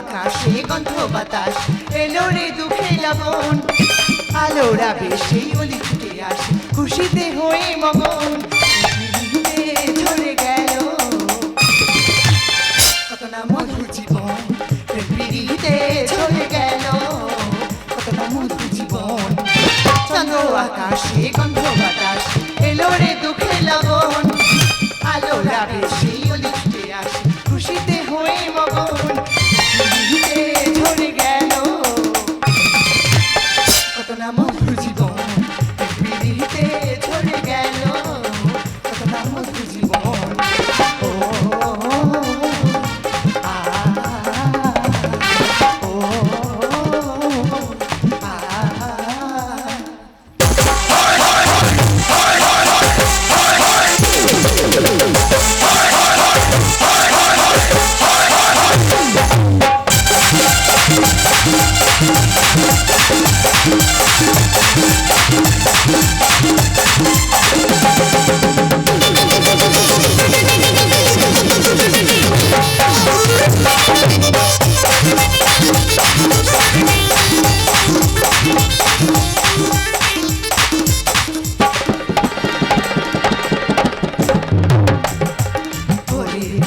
আকাশে গন্ধ বাতাস, এলো রে দুঃখে লবণ। আলোরা বেশি অলি ছুটে আসে, খুশিতে হয়ে মগন। ঝরে গেল। কত না মধুর জীবন, পৃথিবীতে ঝরে গেল। কত না মধুর জীবন, চন্দ্র আকাশে গন্ধ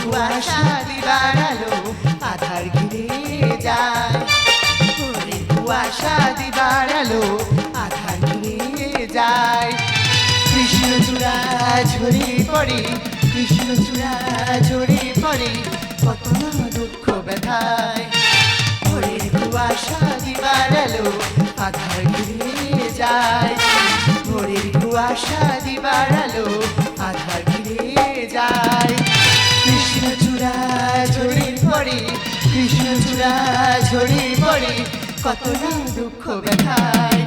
কুয়াশা দিবার আলো আধার ঘিরে যায়। কুয়াশা দিবার আলো আধার ঘিরে যায়। কৃষ্ণ চূড়া ঝরে পড়ে কৃষ্ণ ঝরে পড়ে, কত দুঃখ ব্যথায়। চূড়া ঝরে দুঃখ ব্যথায়।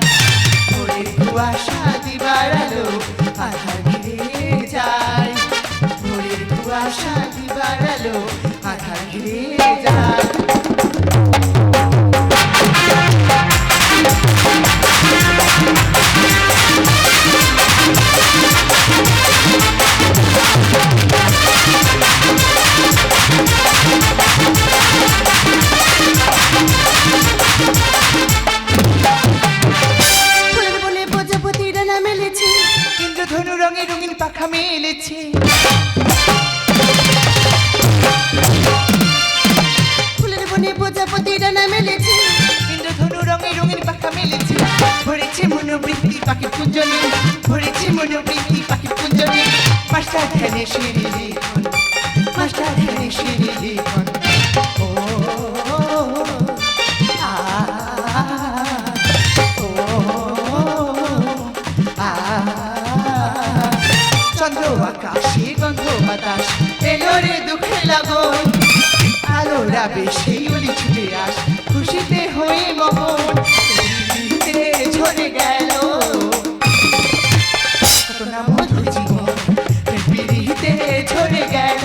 ভোরের কুয়াশা দিবার আলো আধার ঘিরে যায়। ভোরের কুয়াশা দিবার আলো আধার ঘিরে যায়। রঙিন পাখা মেলেছে। ফুলের বনে প্রজাপতি ডানা মেলেছে। ইন্দ্রধনু রঙে রঙিন পাখা মেলেছে। ভরেছে মনোবৃত্তি পাখির কুঞ্জনে। ভরেছে মনোবৃত্তি পাখির কুঞ্জনে। পাশা ধ্যানে সিঁড়ি রাবে সেই অলি ছুটে আস, খুশিতে হয়ে মগন ঝরে গেল। কত না মধুর জীবন পিড়িতে ঝরে গেল।